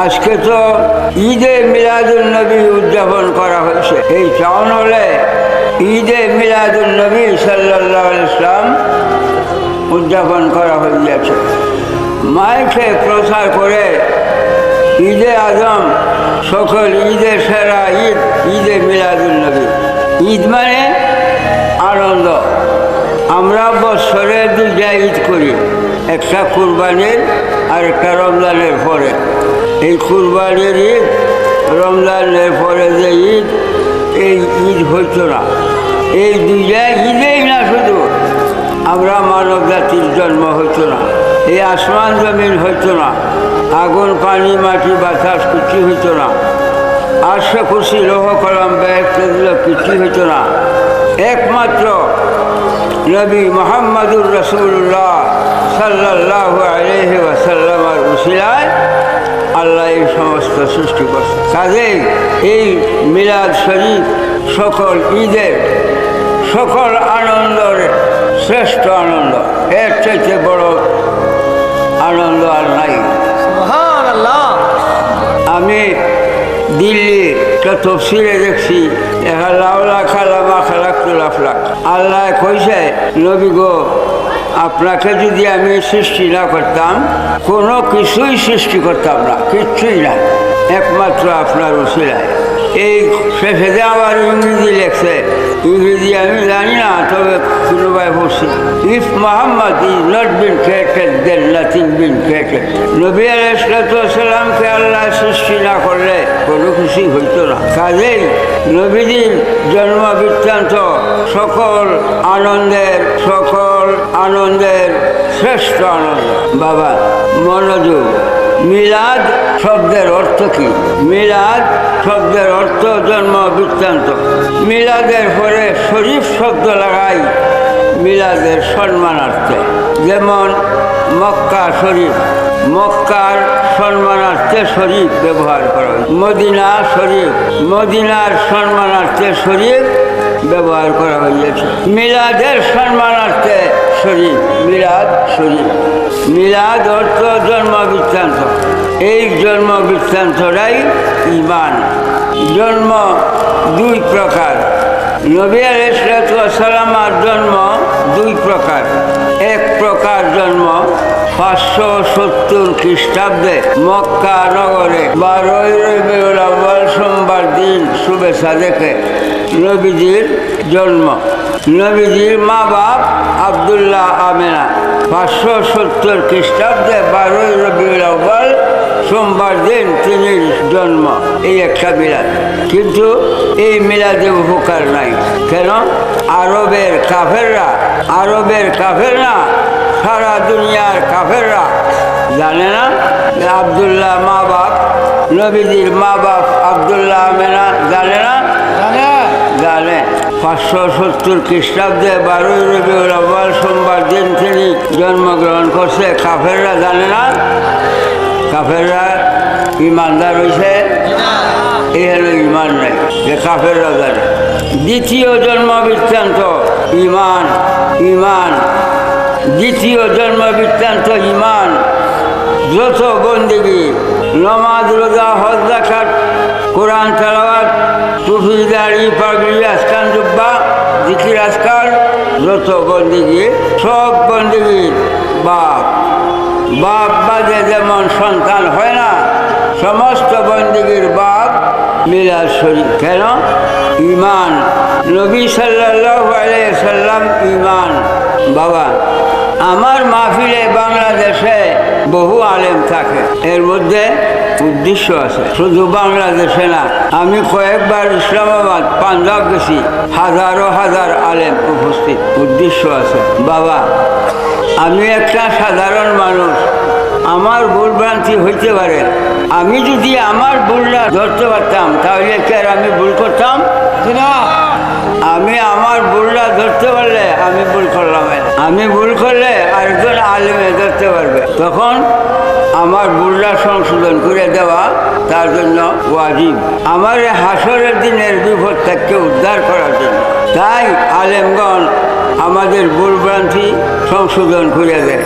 আজকে তো ঈদে মিলাদুল নবী উদযাপন করা হয়েছে। এই টাউন হলে ঈদে মিলাদুল নবী সাল্লাহ ইসলাম উদযাপন করা হইয়াছে। মাইকে প্রচার করে ঈদে আজম, সকল ঈদের সেরা ঈদ, ঈদে মিলাদুল নবী। ঈদ মানে আনন্দ। আমরা বছরে দুইটা ঈদ করি, একটা কুরবানির আর একটা রমজানের পরে। এই কুরবানির ঈদ, রমজানের পরে যে ঈদ, এই ঈদ হইতো না। এই দুইটা ঈদেই না শুধু, আমরা মানব জাতির জন্ম হইতো না, এই আসমান জমিন হইতো না, আগুন, পানি, মাটি, বাতাস কিছু হইতো না আটশো খুশি, লৌহ, কলম দিল কিছু হইতো না। একমাত্র নবী মোহাম্মদুর রসুল্লাহ সাল্লাহ আলহি ওয়াসাল্লামার উশিলায় আল্লাহ এই সমস্ত সৃষ্টি করছে। কাজেই এই মিলাদ শরীফ সকল ঈদের সকল আনন্দের শ্রেষ্ঠ আনন্দ। এর চাইতে বড় আনন্দ আর নাই। আমি দিল্লি তফসিলে দেখছি দেখা লাউলা খালা মা খালা তুলাফলাক আল্লাহ কইছে নবী গো আপনাকে যদি আমি সৃষ্টি না করতাম, কোনো কিছুই সৃষ্টি করতাম না, কিচ্ছুই না। একমাত্র আপনার উশিলায় এই শেষে আবার ইংরেজি লেখছে। ইংরেজি আমি জানি না, তবে কোনোবাই বলছি if Muhammad is not been created then nothing been created নবী আলাইসালামকে আল্লাহ সৃষ্টি না করলে কোনো কিছুই হইতো না। কাজেই নবীজির জন্ম বৃত্তান্ত সকল আনন্দের সকল আনন্দের শ্রেষ্ঠ আনন্দ। বাবা, মনোযোগ। মিলাদ শব্দের অর্থ কি? মিলাদ শব্দের অর্থ জন্ম বৃত্তান্ত। মিলাদের পরে শরীফ শব্দ লাগাই মিলাদের সম্মানার্থে। যেমন, মক্কা শরীফ। মক্কার সম্মানার্থে শরীফ ব্যবহার করা মদিনা শরীফ। মদিনার সম্মানার্থে শরীফ ব্যবহার করা হয়েছে মিলাদের সম্মানার্থে শরীফ, মিলাদ শরীফ। মিলাদ অর্থ জন্ম বৃত্তান্ত। এই জন্ম বৃত্তান্তটাই ইমান জন্ম দুই প্রকার। নবী আলাইসালামার জন্ম দুই প্রকার। এক প্রকার জন্ম পাঁচশো সত্তর খ্রিস্টাব্দে মক্কা নগরে বারোই রবিউল আউ্বাল সোমবার দিন শুভেচ্ছা দেখে নবীজির জন্ম। নবীজির মা বাপ আবদুল্লাহ আমেনা। পাঁচশো সত্তর খ্রিস্টাব্দে বারোই রবিউল আউ্বাল সোমবার দিন তিনি জন্ম। এই একটা মিলাদ। কিন্তু এই মিলাদে উপকার নাই। কেন? আরবের কাফেররা আরবের কাফেররা, সারা দুনিয়ার কাফেররা জানে না আবদুল্লাহ মা বাপ, নবীজির মা বাপ আবদুল্লাহ আমেনা জানে না জানে পাঁচশো সত্তর খ্রিস্টাব্দে বারোই রবিউল আউ্বাল সোমবার দিন তিনি জন্মগ্রহণ করছে। কাফেররা জানে না? কাফেররা ইমানদার হয়েছে? এই হলো ইমান নেই, যে কাফেররা জানে। দ্বিতীয় জন্ম বৃত্তান্ত ইমান ইমান। দ্বিতীয় জন্ম বৃত্তান্ত ইমান। যত বন্দিগি, নমাজ, রোজা, হজ জাকাত কোরআন, তালাওয়াত টুফি দাড়ি পাগড়ি আসকান জুব্বা জিকির আজকার যত বন্দিগি, সব বন্দিগির বাপ। বাপ বাদে যেমন সন্তান হয় না, সমস্ত বন্দিগির বাপ মিলাদ শরীফ। কেন? ইমান নবী সাল্লাহ সাল্লাম ইমান বাবা, আমার মাহফিলে বাংলাদেশে বহু আলেম থাকে। এর মধ্যে উদ্দেশ্য আছে। শুধু বাংলাদেশে না, আমি কয়েকবার ইসলামাবাদ, পাঞ্জাব গেছি। হাজারো হাজার আলেম উপস্থিত। উদ্দেশ্য আছে। বাবা, আমি একটা সাধারণ মানুষ। আমার ভুল ভ্রান্তি হইতে পারে। আমি যদি আমার ভুলটা ধরতে পারতাম, তাহলে কি আর আমি ভুল করতাম? না আমি আমার ভুলটা ধরতে পারলে আমি ভুল করলাম আমি ভুল করলে আরেকজন আলেমে ধরতে পারবে। তখন আমার ভুলটা সংশোধন করে দেওয়া তার জন্য ওয়াজিব। আমার হাসরের দিনের বিপদ থেকে উদ্ধার করার জন্য। তাই আলেমগণ আমাদের ভুলভ্রান্তি সংশোধন করে দেয়।